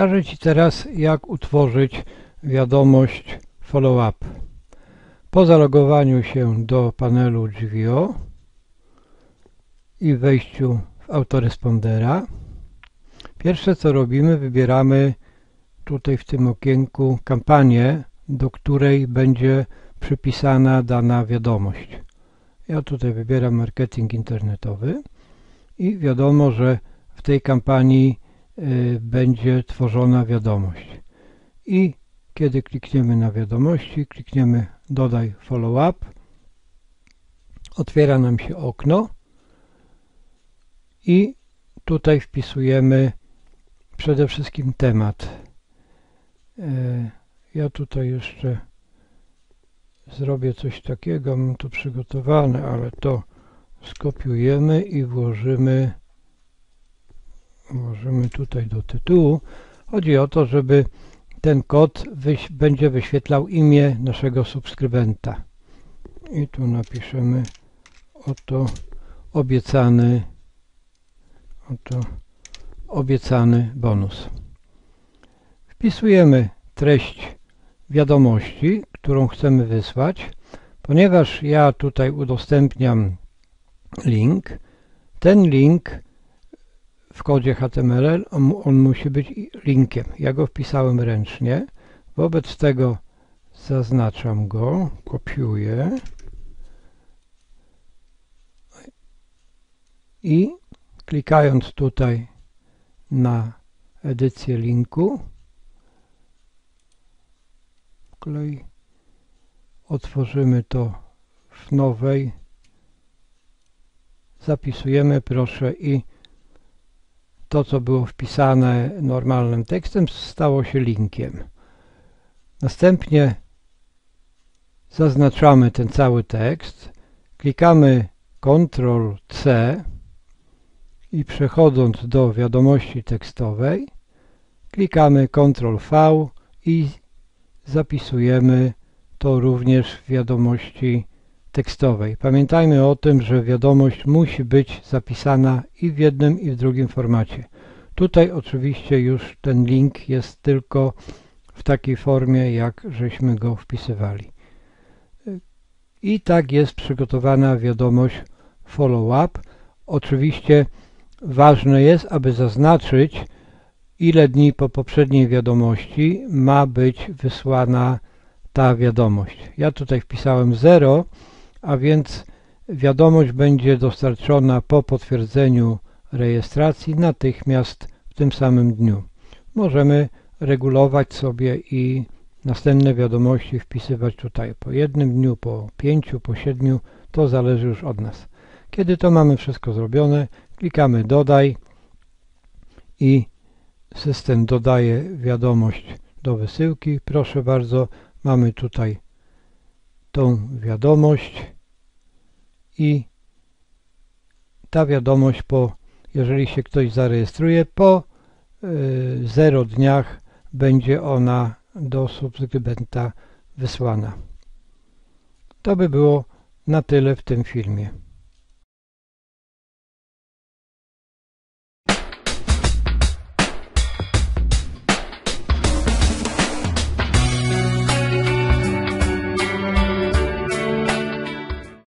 Pokażę Ci teraz jak utworzyć wiadomość follow-up. Po zalogowaniu się do panelu GVO i wejściu w autorespondera pierwsze co robimy wybieramy tutaj w tym okienku kampanię do której będzie przypisana dana wiadomość. Ja tutaj wybieram marketing internetowy i wiadomo, że w tej kampanii będzie tworzona wiadomość. I kiedy klikniemy na wiadomości, klikniemy dodaj follow up, otwiera nam się okno i tutaj wpisujemy przede wszystkim temat. Y, ja tutaj jeszcze zrobię coś takiego, mam tu przygotowane, ale to skopiujemy i włożymy włożymy tutaj do tytułu. Chodzi o to, żeby ten kod wyś będzie wyświetlał imię naszego subskrybenta. I tu napiszemy oto obiecany oto obiecany bonus. Wpisujemy treść wiadomości, którą chcemy wysłać. Ponieważ ja tutaj udostępniam link, ten link w kodzie HTML on, on musi być linkiem. Ja go wpisałem ręcznie. Wobec tego zaznaczam go, kopiuję i klikając tutaj na edycję linku klej otworzymy to w nowej zapisujemy proszę i to co było wpisane normalnym tekstem stało się linkiem. Następnie zaznaczamy ten cały tekst. Klikamy Ctrl C i przechodząc do wiadomości tekstowej klikamy Ctrl V i zapisujemy to również w wiadomości tekstowej. Pamiętajmy o tym, że wiadomość musi być zapisana i w jednym i w drugim formacie. Tutaj oczywiście już ten link jest tylko w takiej formie, jak żeśmy go wpisywali. I tak jest przygotowana wiadomość follow-up. Oczywiście ważne jest, aby zaznaczyć, ile dni po poprzedniej wiadomości ma być wysłana ta wiadomość. Ja tutaj wpisałem 0, a więc wiadomość będzie dostarczona po potwierdzeniu rejestracji natychmiast w tym samym dniu. Możemy regulować sobie i następne wiadomości wpisywać tutaj po jednym dniu, po pięciu, po siedmiu, to zależy już od nas. Kiedy to mamy wszystko zrobione, klikamy dodaj i system dodaje wiadomość do wysyłki. Proszę bardzo, mamy tutaj tą wiadomość i ta wiadomość po, jeżeli się ktoś zarejestruje, po y, 0 dniach będzie ona do subskrybenta wysłana. To by było na tyle w tym filmie.